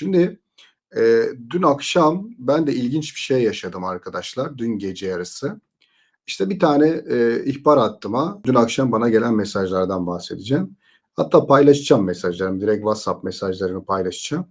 Şimdi, eee, dün akşam ben de ilginç bir şey yaşadım arkadaşlar, dün gece yarısı. İşte bir tane, eee, ihbar hattıma dün akşam bana gelen mesajlardan bahsedeceğim. Hatta paylaşacağım mesajlarımı, direkt WhatsApp mesajlarımı paylaşacağım.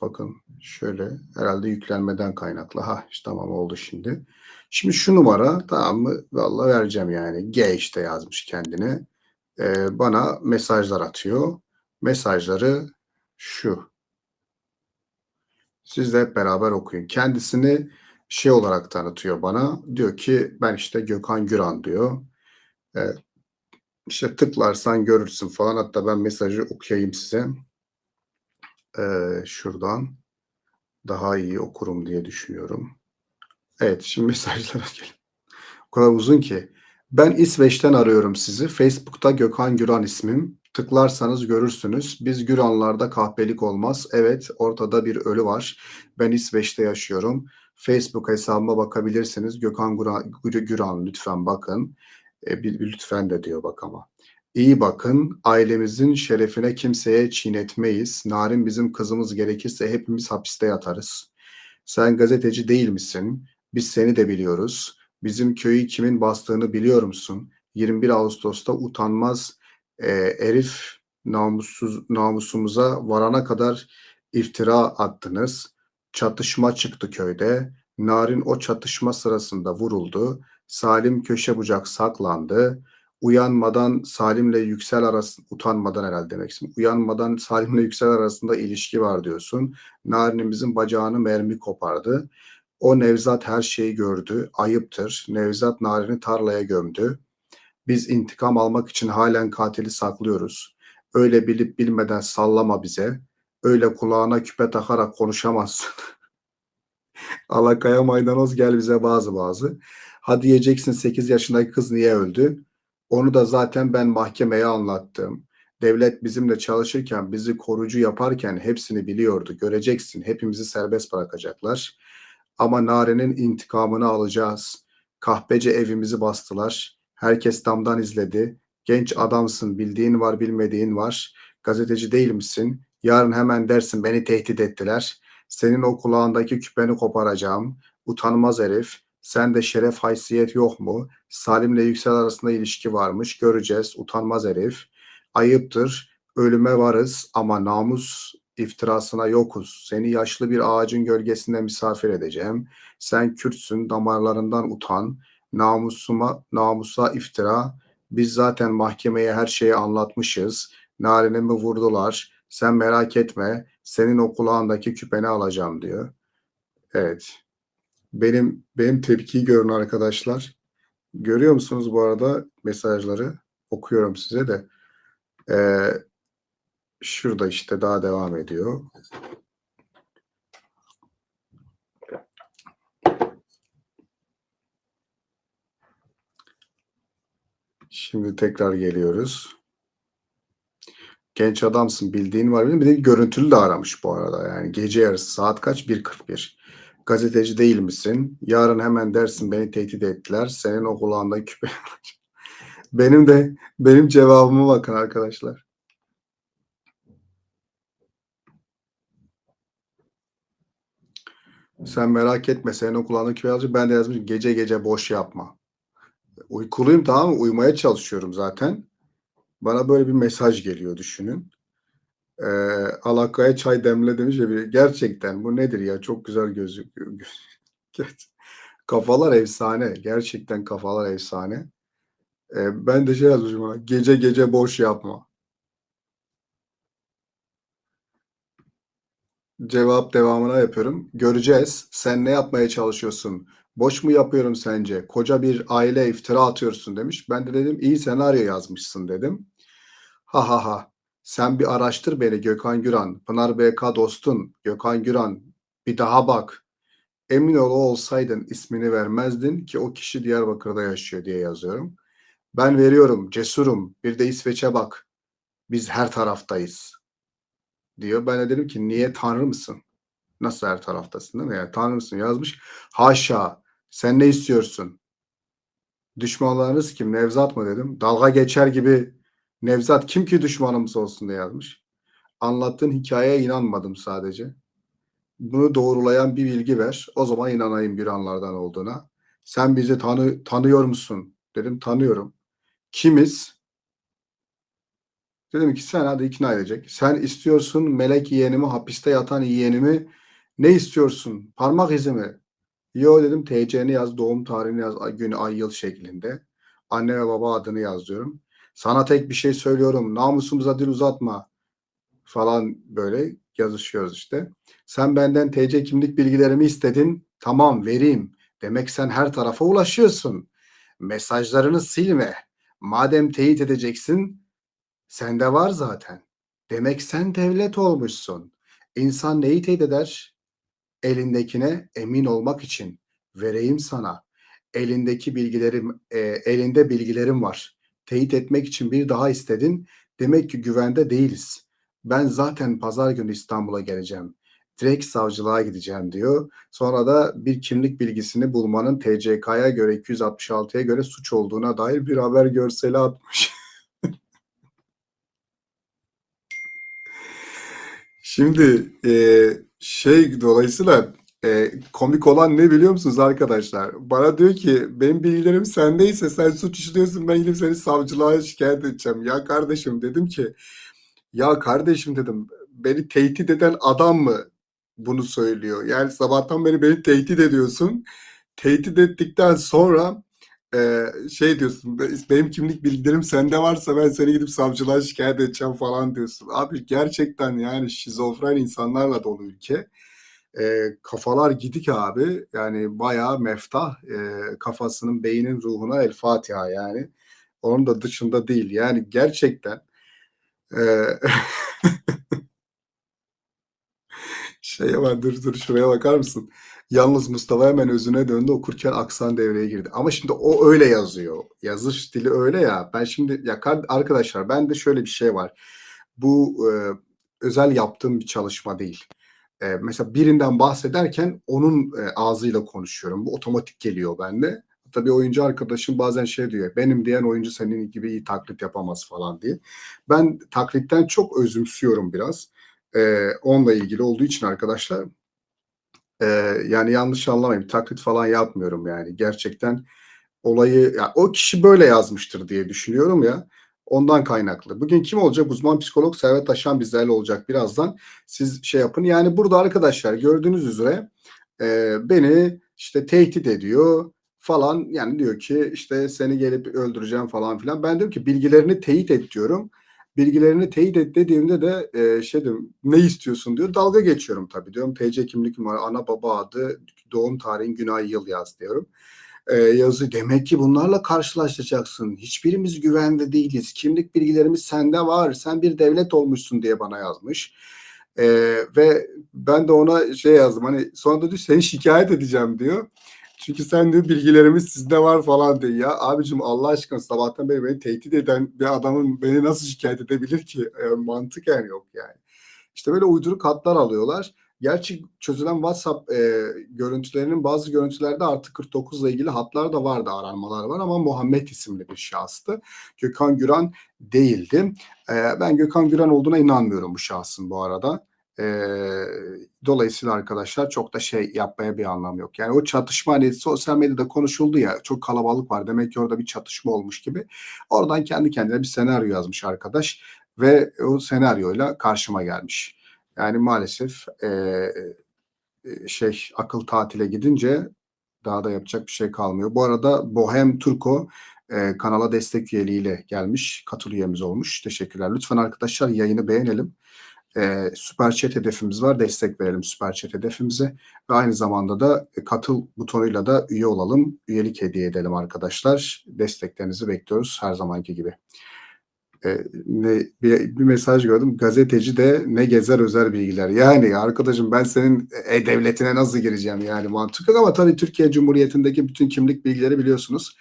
Bakın şöyle, herhâlde yüklenmeden kaynaklı. Hah, işte tamam oldu şimdi. Şimdi şu numara, tamam mı? Vallahi vereceğim yani. G işte yazmış kendine. Eee, bana mesajlar atıyor. Mesajları şu. Siz de hep beraber okuyun. Kendisini şey olarak tanıtıyor bana. Diyor ki ben işte Gökhan Güran diyor. Eee, işte tıklarsan görürsün falan. Hatta ben mesajı okuyayım size. Eee, şuradan daha iyi okurum diye düşünüyorum. Evet, şimdi mesajlara gelelim. O kadar uzun ki. Ben İsveç'ten arıyorum sizi. Facebook'ta Gökhan Güran ismim. Tıklarsanız görürsünüz. Biz Güranlarda kahpelik olmaz. Evet, ortada bir ölü var. Ben İsveç'te yaşıyorum. Facebook hesabıma bakabilirsiniz. Gökhan Güran, Güran lütfen bakın. E, lütfen de diyor bak ama. İyi bakın. Ailemizin şerefine kimseye çiğnetmeyiz. Narin bizim kızımız gerekirse hepimiz hapiste yatarız. Sen gazeteci değil misin? Biz seni de biliyoruz. Bizim köyü kimin bastığını biliyor musun? 21 Ağustos'ta utanmaz e, herif namussuz namusumuza varana kadar iftira attınız. Çatışma çıktı köyde. Narin o çatışma sırasında vuruldu. Salim köşe bucak saklandı. Uyanmadan Salim'le Yüksel arasında utanmadan herhalde demek istiyorum. Uyanmadan Salim'le Yüksel arasında ilişki var diyorsun. Narin'imizin bacağını mermi kopardı. O Nevzat her şeyi gördü. Ayıptır. Nevzat Narin'i tarlaya gömdü. Biz intikam almak için halen katili saklıyoruz. Öyle bilip bilmeden sallama bize. Öyle kulağına küpe takarak konuşamazsın. Alakaya maydanoz gel bize bazı bazı. Ha diyeceksin 8 yaşındaki kız niye öldü? Onu da zaten ben mahkemeye anlattım. Devlet bizimle çalışırken, bizi korucu yaparken hepsini biliyordu. Göreceksin, hepimizi serbest bırakacaklar. Ama Nare'nin intikamını alacağız. Kahpece evimizi bastılar. Herkes damdan izledi. Genç adamsın, bildiğin var, bilmediğin var. Gazeteci değil misin? Yarın hemen dersin beni tehdit ettiler. Senin o kulağındaki küpeni koparacağım. Utanmaz herif. Sen de şeref haysiyet yok mu? Salim'le Yüksel arasında ilişki varmış. Göreceğiz. Utanmaz herif. Ayıptır. Ölüme varız ama namus iftirasına yokuz. Seni yaşlı bir ağacın gölgesinde misafir edeceğim. Sen Kürtsün, damarlarından utan. Namusuma, namusa iftira. Biz zaten mahkemeye her şeyi anlatmışız. Narin'imi vurdular. Sen merak etme. Senin o kulağındaki küpeni alacağım diyor. Evet. Benim benim tepkiyi görün arkadaşlar. Görüyor musunuz bu arada mesajları? Okuyorum size de. Ee, şurada işte daha devam ediyor. Şimdi tekrar geliyoruz. Genç adamsın bildiğin var. Bir de görüntülü de aramış bu arada. Yani gece yarısı saat kaç? 1.41. Gazeteci değil misin? Yarın hemen dersin beni tehdit ettiler. Senin o kulağında küpe. benim de benim cevabıma bakın arkadaşlar. Sen merak etme senin o kulağında küpe alacak. Ben de yazmışım gece gece boş yapma. Uykuluyum tamam mı? Uyumaya çalışıyorum zaten. Bana böyle bir mesaj geliyor düşünün. Ee, alakaya çay demle demiş ya biri. Gerçekten bu nedir ya? Çok güzel gözüküyor. kafalar efsane. Gerçekten kafalar efsane. Ee, ben de şey yazmışım ona. Gece gece boş yapma. Cevap devamına yapıyorum. Göreceğiz. Sen ne yapmaya çalışıyorsun? Boş mu yapıyorum sence? Koca bir aile iftira atıyorsun demiş. Ben de dedim iyi senaryo yazmışsın dedim. Ha ha ha. Sen bir araştır beni Gökhan Güran. Pınar BK dostun. Gökhan Güran. Bir daha bak. Emin ol olsaydın ismini vermezdin ki o kişi Diyarbakır'da yaşıyor diye yazıyorum. Ben veriyorum. Cesurum. Bir de İsveç'e bak. Biz her taraftayız. Diyor. Ben de dedim ki niye tanrı mısın? Nasıl her taraftasın değil mi? Yani tanrı mısın yazmış. Haşa. Sen ne istiyorsun? Düşmanlarınız kim? Nevzat mı dedim. Dalga geçer gibi Nevzat kim ki düşmanımız olsun diye yazmış. Anlattığın hikayeye inanmadım sadece. Bunu doğrulayan bir bilgi ver. O zaman inanayım Güranlardan olduğuna. Sen bizi tanı tanıyor musun? Dedim tanıyorum. Kimiz? Dedim ki sen hadi ikna edecek. Sen istiyorsun melek yeğenimi, hapiste yatan yeğenimi ne istiyorsun? Parmak izi mi? Yo dedim TC'ni yaz, doğum tarihini yaz, ay, gün, ay, yıl şeklinde. Anne ve baba adını yaz diyorum. Sana tek bir şey söylüyorum. Namusumuza dil uzatma falan böyle yazışıyoruz işte. Sen benden TC kimlik bilgilerimi istedin. Tamam vereyim. Demek sen her tarafa ulaşıyorsun. Mesajlarını silme. Madem teyit edeceksin, sende var zaten. Demek sen devlet olmuşsun. İnsan neyi teyit eder? Elindekine emin olmak için. Vereyim sana. Elindeki bilgilerim, e, elinde bilgilerim var. Teyit etmek için bir daha istedin. Demek ki güvende değiliz. Ben zaten pazar günü İstanbul'a geleceğim. Direkt savcılığa gideceğim diyor. Sonra da bir kimlik bilgisini bulmanın TCK'ya göre 266'ya göre suç olduğuna dair bir haber görseli atmış. Şimdi e, şey dolayısıyla e, komik olan ne biliyor musunuz arkadaşlar? Bana diyor ki benim bilgilerim sendeyse sen suç işliyorsun ben gidip seni savcılığa şikayet edeceğim. Ya kardeşim dedim ki ya kardeşim dedim beni tehdit eden adam mı bunu söylüyor? Yani sabahtan beri beni tehdit ediyorsun. Tehdit ettikten sonra e, şey diyorsun benim kimlik bilgilerim sende varsa ben seni gidip savcılığa şikayet edeceğim falan diyorsun. Abi gerçekten yani şizofren insanlarla dolu ülke. E, kafalar gidik abi. Yani bayağı meftah. E, kafasının, beynin ruhuna el Fatiha yani. Onun da dışında değil. Yani gerçekten e, şeye bak dur dur şuraya bakar mısın? Yalnız Mustafa hemen özüne döndü okurken aksan devreye girdi. Ama şimdi o öyle yazıyor. Yazış dili öyle ya. Ben şimdi ya arkadaşlar ben de şöyle bir şey var. Bu e, özel yaptığım bir çalışma değil. E, mesela birinden bahsederken onun e, ağzıyla konuşuyorum. Bu otomatik geliyor bende. Tabii oyuncu arkadaşım bazen şey diyor. Benim diyen oyuncu senin gibi iyi taklit yapamaz falan diye. Ben taklitten çok özümsüyorum biraz. E, onunla ilgili olduğu için arkadaşlar e, yani yanlış anlamayın taklit falan yapmıyorum yani gerçekten olayı ya o kişi böyle yazmıştır diye düşünüyorum ya ondan kaynaklı. Bugün kim olacak? Uzman psikolog Servet Aşan bizlerle olacak birazdan. Siz şey yapın. Yani burada arkadaşlar gördüğünüz üzere e, beni işte tehdit ediyor falan yani diyor ki işte seni gelip öldüreceğim falan filan. Ben diyorum ki bilgilerini teyit et diyorum bilgilerini teyit et dediğimde de e, şey diyorum ne istiyorsun diyor. Dalga geçiyorum tabii diyorum. TC kimlik numara, ana baba adı, doğum tarihin, gün ay yıl yaz diyorum. E, yazı demek ki bunlarla karşılaşacaksın. Hiçbirimiz güvende değiliz. Kimlik bilgilerimiz sende var. Sen bir devlet olmuşsun diye bana yazmış. E, ve ben de ona şey yazdım hani sonra da diyor seni şikayet edeceğim diyor. Çünkü sen diyor bilgilerimiz sizde var falan diyor. Ya abicim Allah aşkına sabahtan beri beni tehdit eden bir adamın beni nasıl şikayet edebilir ki? E, mantıken yok yani. İşte böyle uyduruk hatlar alıyorlar. Gerçi çözülen WhatsApp e, görüntülerinin bazı görüntülerde artık 49 ile ilgili hatlar da vardı, aranmalar var ama Muhammed isimli bir şahıstı. Gökhan Güran değildi. E, ben Gökhan Güran olduğuna inanmıyorum bu şahsın bu arada. E, dolayısıyla arkadaşlar çok da şey yapmaya bir anlam yok. Yani o çatışma hani sosyal medyada konuşuldu ya çok kalabalık var demek ki orada bir çatışma olmuş gibi. Oradan kendi kendine bir senaryo yazmış arkadaş ve o senaryoyla karşıma gelmiş. Yani maalesef e, şey akıl tatile gidince daha da yapacak bir şey kalmıyor. Bu arada Bohem Turko e, kanala destek üyeliğiyle gelmiş. Katıl üyemiz olmuş. Teşekkürler. Lütfen arkadaşlar yayını beğenelim e, süper chat hedefimiz var. Destek verelim süper chat hedefimize. Ve aynı zamanda da e, katıl butonuyla da üye olalım. Üyelik hediye edelim arkadaşlar. Desteklerinizi bekliyoruz her zamanki gibi. E, ne, bir, bir mesaj gördüm. Gazeteci de ne gezer özel bilgiler. Yani arkadaşım ben senin e-devletine nasıl gireceğim yani mantıklı ama tabii Türkiye Cumhuriyeti'ndeki bütün kimlik bilgileri biliyorsunuz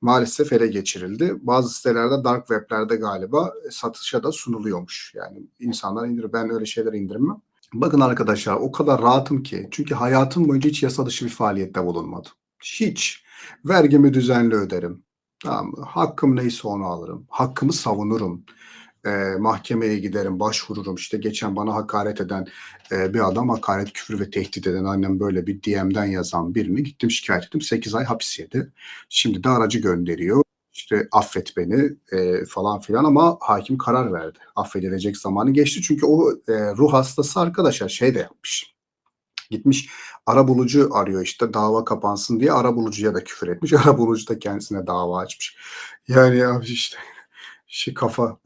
maalesef ele geçirildi. Bazı sitelerde dark weblerde galiba satışa da sunuluyormuş. Yani insanlar indirir. Ben öyle şeyler indirmem. Bakın arkadaşlar o kadar rahatım ki. Çünkü hayatım boyunca hiç yasa dışı bir faaliyette bulunmadım. Hiç. Vergimi düzenli öderim. Tamam mı? Hakkım neyse onu alırım. Hakkımı savunurum. Eee, mahkemeye giderim, başvururum. İşte geçen bana hakaret eden, eee, bir adam hakaret, küfür ve tehdit eden aynen böyle bir DM'den yazan birini gittim şikâyet ettim. 8 ay hapis yedi. Şimdi de aracı gönderiyor. İşte affet beni, eee, falan filan ama hakim karar verdi. Affedilecek zamanı geçti. Çünkü o, eee, ruh hastası arkadaşlar şey de yapmış. Gitmiş arabulucu arıyor işte dava kapansın diye arabulucuya da küfür etmiş. Arabulucu da kendisine dava açmış. Yani abi işte, şey kafa